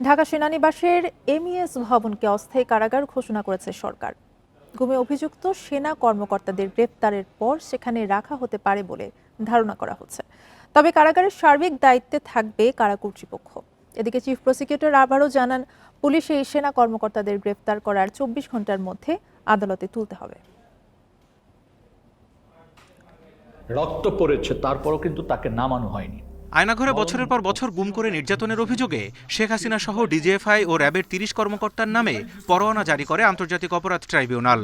Dhaka সেনানিবাসের MES ভবনকে অস্থায়ী কারাগার ঘোষণা করেছে সরকার। গুমে অভিযুক্ত সেনা কর্মকর্তাদের গ্রেপ্তারের পর সেখানে রাখা হতে পারে বলে ধারণা করা হচ্ছে। তবে কারাগারের সার্বিক দায়িত্বে থাকবে কারা কর্তৃপক্ষ। এদিকে চিফ প্রসিকিউটর আবারও জানান, পুলিশ এই সেনা কর্মকর্তাদের গ্রেপ্তার করার চব্বিশ ঘণ্টার মধ্যে আদালতে তুলতে হবে। রক্ত পড়েছে, তারপরও কিন্তু তাকে নামানো হয়নি। আয়নাঘরে বছরের পর বছর গুম করে নির্যাতনের অভিযোগে শেখ হাসিনা সহ ডিজিএফআই ও র্যাবের তিরিশ কর্মকর্তার নামে পরোয়ানা জারি করে আন্তর্জাতিক অপরাধ ট্রাইব্যুনাল।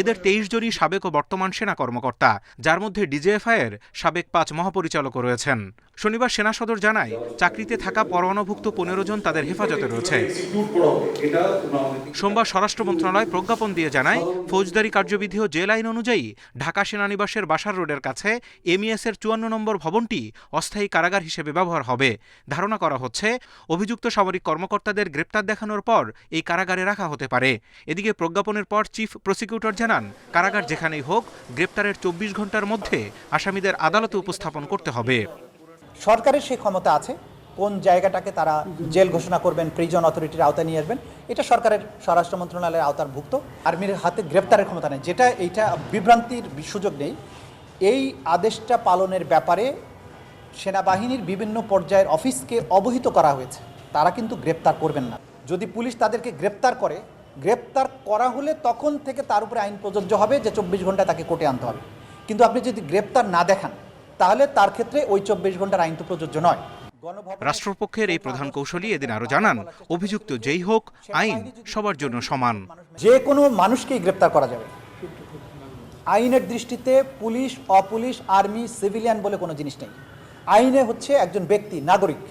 এদের তেইশ জনই সাবেক ও বর্তমান সেনা কর্মকর্তা, যার মধ্যে ডিজিএফআই এর সাবেক পাঁচ মহাপরিচালকও রয়েছেন। শনিবার সেনা সদর জানায়, চাকরিতে থাকা পরোয়ানাভুক্ত পনেরো জন তাদের হেফাজতে রয়েছে। সোমবার স্বরাষ্ট্র মন্ত্রণালয় প্রজ্ঞাপন দিয়ে জানায়, ফৌজদারি কার্যবিধি ও জেল আইন অনুযায়ী ঢাকা সেনানিবাসের বাসার রোডের কাছে এমইএস এর চুয়ান্ন নম্বর ভবনটি অস্থায়ী কারাগার হিসেবে ব্যবহার হবে। ধারণা করা হচ্ছে, অভিযুক্ত সামরিক কর্মকর্তাদের গ্রেপ্তার দেখানোর পর এই কারাগারে রাখা হতে পারে। এদিকে প্রজ্ঞাপনের পর চিফ প্রসিকিউটর জানান, কারাগার যেখানেই হোক, গ্রেপ্তারের চব্বিশ ঘণ্টার মধ্যে আসামিদের আদালতে উপস্থাপন করতে হবে। সরকারের সেই ক্ষমতা আছে, কোন জায়গাটাকে তারা জেল ঘোষণা করবেন প্রিজন অথরিটির আওতায় নিয়ে আসবেন, এটা সরকারের, স্বরাষ্ট্র মন্ত্রণালয়ের আওতারভুক্ত। আর্মির হাতে গ্রেপ্তারের ক্ষমতা নেই, যেটা, এইটা বিভ্রান্তির সুযোগ নেই। এই আদেশটা পালনের ব্যাপারে সেনাবাহিনীর বিভিন্ন পর্যায়ের অফিসকে অবহিত করা হয়েছে। তারা কিন্তু গ্রেপ্তার করবেন না। যদি পুলিশ তাদেরকে গ্রেপ্তার করে গ্রেপ্তার করা হলে তখন থেকে তার উপরে আইন প্রযোজ্য হবে যে চব্বিশ ঘণ্টা তাকে কোর্টে আনতে হবে। কিন্তু আপনি যদি গ্রেপ্তার না দেখান তাহলে তার ক্ষেত্রে ওই চব্বিশ ঘণ্টার আইন তো প্রযোজ্য নয়। রাষ্ট্রপক্ষের এই প্রধান কৌশলী এদিন আরও জানান অভিযুক্ত যেই হোক আইন সবার জন্য সমান। যে কোনো মানুষকেই গ্রেপ্তার করা যাবে। আইনের দৃষ্টিতে পুলিশ অপুলিশ আর্মি সিভিলিয়ান বলে কোনো জিনিস নেই। আইনে হচ্ছে একজন ব্যক্তি, নাগরিক,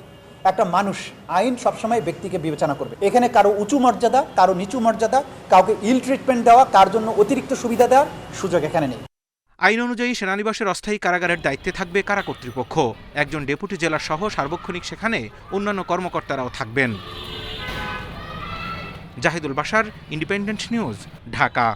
একটা মানুষ। আইন সবসময় ব্যক্তিকে বিবেচনা করবে। এখানে কারও উঁচু মর্যাদা, কারও নিচু মর্যাদা, কাউকে ইল ট্রিটমেন্ট দেওয়া, কার জন্য অতিরিক্ত সুবিধা দেওয়ার সুযোগ এখানে নেই। আইন অনুযায়ী সেনানিবাসের অস্থায়ী কারাগারের দায়িত্বে থাকবে কারা কর্তৃপক্ষ। একজন ডেপুটি জেলার সহ সার্বক্ষণিক সেখানে অন্যান্য কর্মকর্তারাও থাকবেন। জাহিদুল বাসার ইন্ডিপেন্ডেন্ট নিউজ, ঢাকা।